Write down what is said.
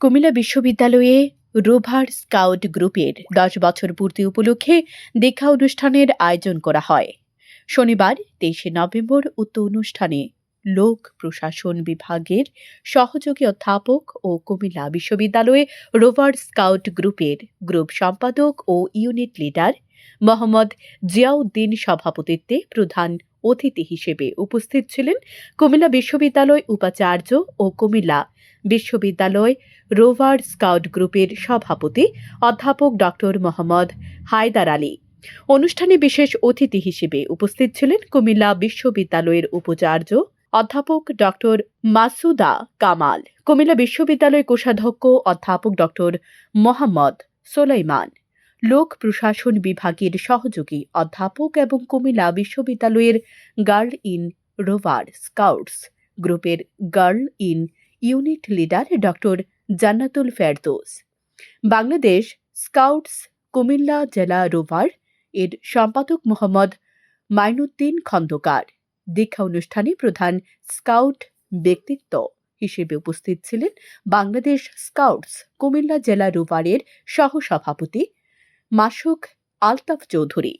কুমিল্লা বিশ্ববিদ্যালয়ে rover scout গ্রুপের দশ বছর পূর্তি উপলক্ষে দীক্ষা অনুষ্ঠানের আয়োজন করা হয়। শনিবার তেইশে নভেম্বর উক্ত অনুষ্ঠানে লোক প্রশাসন বিভাগের সহযোগী অধ্যাপক ও কুমিল্লা বিশ্ববিদ্যালয়ে রোভার স্কাউট গ্রুপের গ্রুপ সম্পাদক ও ইউনিট লিডার মোহাম্মদ জিয়াউদ্দিন সভাপতিত্বে প্রধান অতিথি হিসেবে উপস্থিত ছিলেন কুমিল্লা বিশ্ববিদ্যালয় উপাচার্য ও কুমিল্লা বিশ্ববিদ্যালয় রোভার স্কাউট গ্রুপের সভাপতি অধ্যাপক ডক্টর মোহাম্মদ হায়দার আলী। অনুষ্ঠানে বিশেষ অতিথি হিসেবে উপস্থিত ছিলেন কুমিল্লা বিশ্ববিদ্যালয়ের উপাচার্য অধ্যাপক ডক্টর মাসুদা কামাল, কুমিল্লা বিশ্ববিদ্যালয় কোষাধ্যক্ষ অধ্যাপক ডক্টর মোহাম্মদ সোলাইমান, লোক প্রশাসন বিভাগের সহযোগী অধ্যাপক এবং কুমিল্লা বিশ্ববিদ্যালয়ের গার্ল ইন রোভার স্কাউটস গ্রুপের girl in unit leader doctor Jannatul Ferdous. Bangladesh scouts Comilla জেলা রোভার এর সম্পাদক মোহাম্মদ মাইনুদ্দিন খন্দকার। দীক্ষা অনুষ্ঠানে প্রধান স্কাউট ব্যক্তিত্ব হিসেবে উপস্থিত ছিলেন বাংলাদেশ স্কাউটস কুমিল্লা জেলা রোভারের সহসভাপতি মাসুক আলতাফ চৌধুরী।